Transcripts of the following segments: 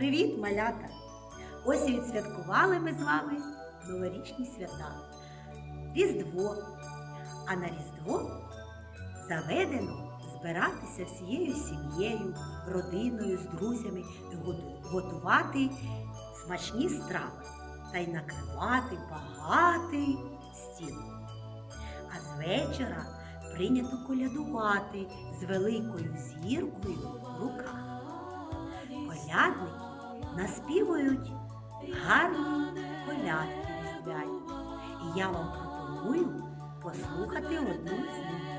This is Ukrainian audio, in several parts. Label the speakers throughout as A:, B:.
A: Привіт, малята! Ось і відсвяткували ми з вами новорічні свята. Різдво. А на Різдво заведено збиратися всією сім'єю, родиною, з друзями і готувати смачні страви та й накривати багатий стіл. А з вечора прийнято колядувати з великою зіркою в руках. Колядники наспівують гарні колядки різдвяні. І я вам пропоную послухати одну з них.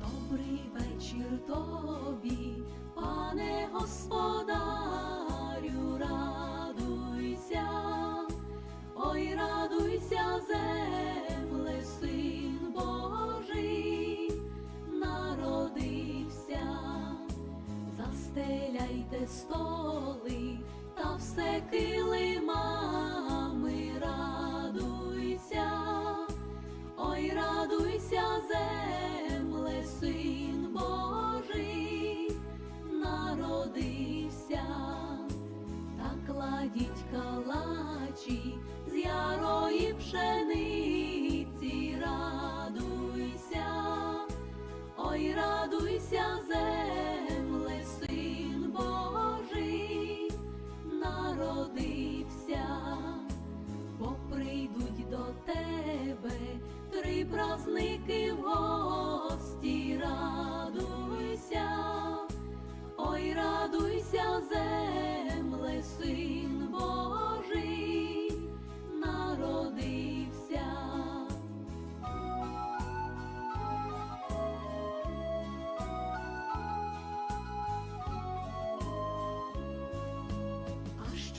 B: Добрий вечір тобі, пане господарю, радуйся, ой, радуйся, земле, син Божий, народився, застеляйте столи та все килимами, народився, та кладіть калачі з ярої пшениці, радуйся, ой, радуйся, земле, син Божий, народився поприйдуть до тебе три праздники в гості,